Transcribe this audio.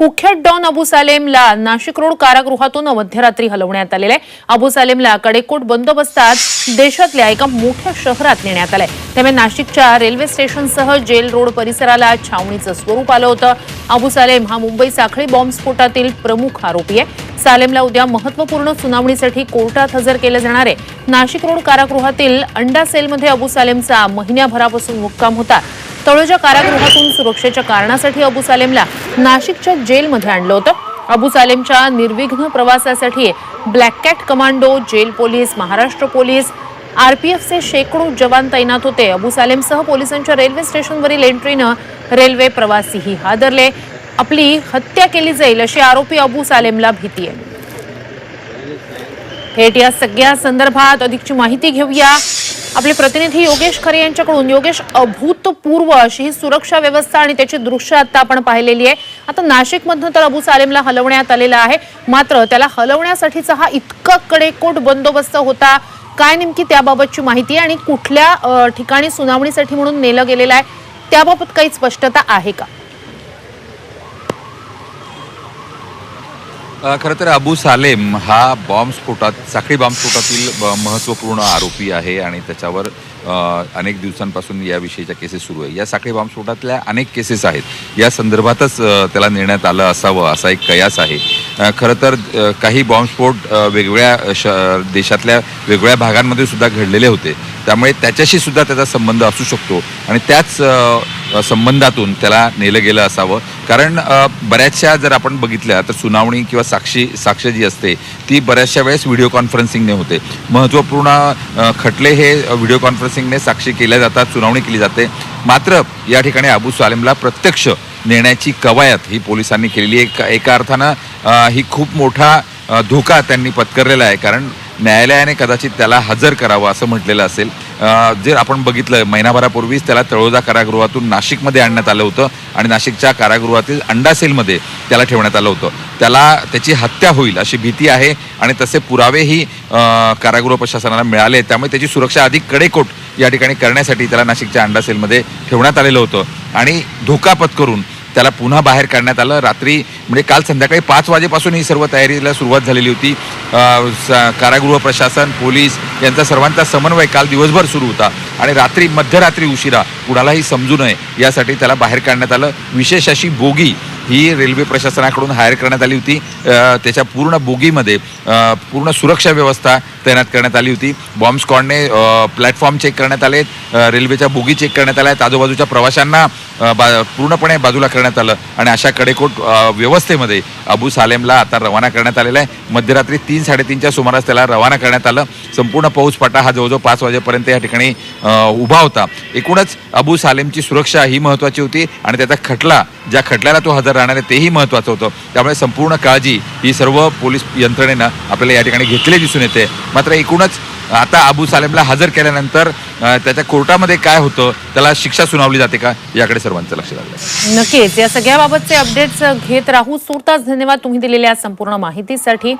कुख्यात डॉन अबू सालेमला नाशिक रोड कारागृहातून मध्यरात्री हलवण्यात आलेलं आहे. अबू सालेमला कडेकोट बंदोबस्तात देशातल्या एका मोठ्या शहरात नेण्यात आलंय. त्यामुळे नाशिकच्या रेल्वे स्टेशनसह जेल रोड परिसराला छावणीचं स्वरूप आलं होतं. अबू सालेम हा मुंबई साखळी बॉम्बस्फोटातील प्रमुख आरोपी आहे. सालेमला उद्या महत्त्वपूर्ण सुनावणीसाठी कोर्टात हजर केलं जाणार आहे. नाशिक रोड कारागृहातील अंडा सेलमध्ये अबू सालेमचा महिन्याभरापासून मुक्काम होता. तळोजा कारागृहातून सुरक्षेच्या कारणासाठी अबू सालेमला नाशिकच्या जेलमध्ये आणलं होतं. अबू सालेमच्या निर्विघ्न प्रवासासाठी black cat commando jail police Maharashtra police आरपीएफचे शेकडो जवान तैनात होते. अबू सालेमसह पोलिसांच्या रेल्वे स्टेशनवरील एंट्रीनं रेल्वे प्रवासीही हादरले. आपली हत्या केली जाईल अशी आरोपी अबू सालेमला भीती आहे. थेट या सगळ्या संदर्भात अधिकची माहिती घेऊया. आपले प्रतिनिधी योगेश खरे यांच्याकडून. योगेश अभूतपूर्व अशी ही सुरक्षा व्यवस्था आणि त्याची दृश्य आता आपण पाहिलेली आहे. आता नाशिकमधनं तर अबू सालेमला हलवण्यात आलेला आहे. मात्र त्याला हलवण्यासाठीचा हा इतका कडेकोट बंदोबस्त होता. काय नेमकी त्याबाबतची माहिती आहे आणि कुठल्या ठिकाणी सुनावणीसाठी म्हणून नेलं गेलेलं आहे त्याबाबत काही स्पष्टता आहे का? खरं तर अबू सालेम हा बॉम्बस्फोटात साखळी बॉम्बस्फोटातील महत्त्वपूर्ण आरोपी आहे आणि त्याच्यावर अनेक दिवसांपासून याविषयीच्या केसेस सुरू आहे. या साखळी बॉम्बस्फोटातल्या अनेक केसेस आहेत. या संदर्भातच त्याला नेण्यात आलं असावं असा एक कयास आहे. खरं तर काही बॉम्बस्फोट वेगवेगळ्या श देशातल्या वेगवेगळ्या भागांमध्ये सुद्धा घडलेले होते. त्यामुळे त्याच्याशी सुद्धा त्याचा संबंध असू शकतो आणि त्याच संबंधातून त्याला नेलं गेलं असावं. कारण बऱ्याचशा जर आपण बघितल्या तर सुनावणी किंवा साक्षी साक्ष जी असते ती बऱ्याचशा वेळेस व्हिडिओ कॉन्फरन्सिंगने होते. महत्त्वपूर्ण खटले हे व्हिडिओ कॉन्फरन्सिंगने साक्षी केल्या जातात सुनावणी केली जाते. मात्र या ठिकाणी अबू सालेमला प्रत्यक्ष नेण्याची कवायत ही पोलिसांनी केलेली आहे. एका- एका अर्थानं ही खूप मोठा धोका त्यांनी पत्करलेला आहे. कारण न्यायालयाने कदाचित त्याला हजर करावं असं म्हटलेलं असेल. जे जर आपण बघितलं महिनाभरापूर्वीच त्याला तळोजा कारागृहातून नाशिकमध्ये आणण्यात आलं होतं आणि नाशिकच्या कारागृहातील अंडासेलमध्ये त्याला ठेवण्यात आलं होतं. त्याला त्याची हत्या होईल अशी भीती आहे आणि तसे पुरावेही कारागृह प्रशासनाला मिळाले त्यामुळे त्याची सुरक्षा अधिक कडेकोट या ठिकाणी करण्यासाठी त्याला नाशिकच्या अंडासेलमध्ये ठेवण्यात आलेलं होतं. आणि धोका पत्करून त्याला पुन्हा बाहेर काढण्यात आलं. रात्री म्हणजे काल संध्याकाळी पाच वाजेपासून ही सर्व तयारीला सुरुवात झालेली होती. स- कारागृह प्रशासन पोलीस यांचा सर्वांचा समन्वय काल दिवसभर सुरू होता. आणि रात्री मध्यरात्री उशिरा कुणालाही समजू नये यासाठी त्याला बाहेर काढण्यात आलं. विशेष अशी बोगी ही रेल्वे प्रशासनाकडून हायर करण्यात आली होती. त्याच्या पूर्ण बोगीमध्ये पूर्ण सुरक्षा व्यवस्था तैनात करण्यात आली होती. बॉम्ब स्क्वॉडने प्लॅटफॉर्म चेक करण्यात आले रेल्वेच्या बोगी चेक करण्यात आल्या आहेत आजूबाजूच्या प्रवाशांना बा- पूर्णपणे बाजूला करण्यात आलं आणि अशा कडेकोट व्यवस्थेमध्ये अबू सालेमला आता रवाना करण्यात आलेला आहे. मध्यरात्री तीन साडेतीनच्या सुमारास त्याला रवाना करण्यात आलं. संपूर्ण पाऊसपाटा हा जवळजवळ पाच वाजेपर्यंत या ठिकाणी उभा होता. एकूणच अबू सालेमची सुरक्षा ही महत्त्वाची होती आणि त्याचा खटला ज्या खटल्याला तो हजर राहणार आहे तेही महत्त्वाचं होतं. त्यामुळे संपूर्ण काळजी ही सर्व पोलीस यंत्रणेनं आपल्याला या ठिकाणी घेतली दिसून येते. मात्र एकूणच आता अबू सालेमला हजर केल्यानंतर त्याच्या कोर्टामध्ये काय होतं त्याला शिक्षा सुनावली जाते का याकडे सर्वांचं लक्ष लागलं नक्कीच या सगळ्याबाबतचे अपडेट्स घेत राहू. सुरताच धन्यवाद तुम्ही दिलेल्या संपूर्ण माहितीसाठी.